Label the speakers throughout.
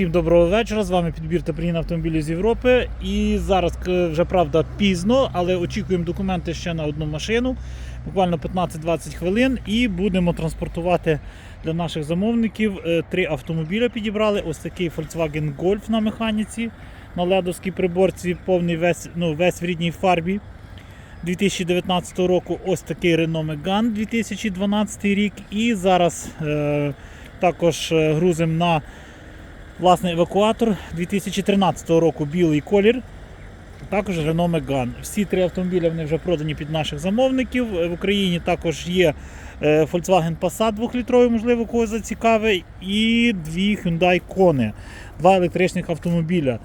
Speaker 1: Всім доброго вечора. З вами підбір та приїзд автомобілів з Європи. І зараз вже правда пізно, але очікуємо документи ще на одну машину. Буквально 15-20 хвилин, і будемо транспортувати для наших замовників е, три автомобіля. Підібрали. Ось такий Volkswagen Golf на механіці на ледовській приборці, повний весь, ну, весь в рідній фарбі. 2019 року ось такий Renault Megane 2012 рік. І зараз е, також е, грузимо на власний евакуатор 2013 року білий колір. Також Renault Megane. Всі три автомобілі вони вже продані під наших замовників. Е, В Україні також є е, Volkswagen Passat 2-літровий, можливо, когось зацікавить, і дві Hyundai Kona, два електричних автомобіля.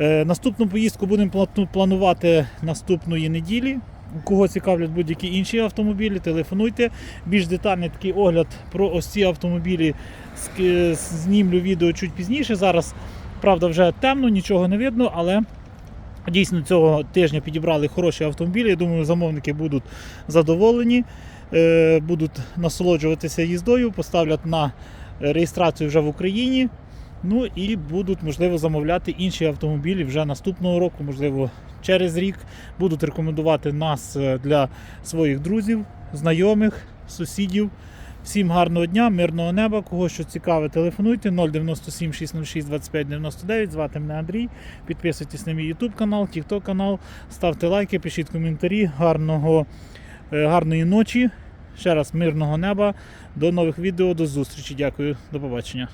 Speaker 1: Е, Наступну поїздку будемо планувати наступної неділі. Кого цікавлять будь-які інші автомобілі, телефонуйте. Більш детальний такий огляд про ось ці автомобілі знімлю відео чуть пізніше. Зараз, правда, вже темно, нічого не видно, але дійсно цього тижня підібрали хороші автомобілі. Я думаю, замовники будуть задоволені, е, будуть насолоджуватися їздою, поставлять на реєстрацію вже в Україні. Ну і будуть, можливо, замовляти інші автомобілі вже наступного року, можливо, через рік. Будуть рекомендувати нас е, для своїх друзів, знайомих, сусідів. Всім гарного дня, мирного неба. Кого що цікаве, телефонуйте 097 606 25 99. Звати мене Андрій. Підписуйтесь на мій YouTube канал, TikTok канал, ставте лайки, пишіть коментарі. Гарного, е, гарної ночі. Ще раз мирного неба. До нових відео, до зустрічі. Дякую, до побачення.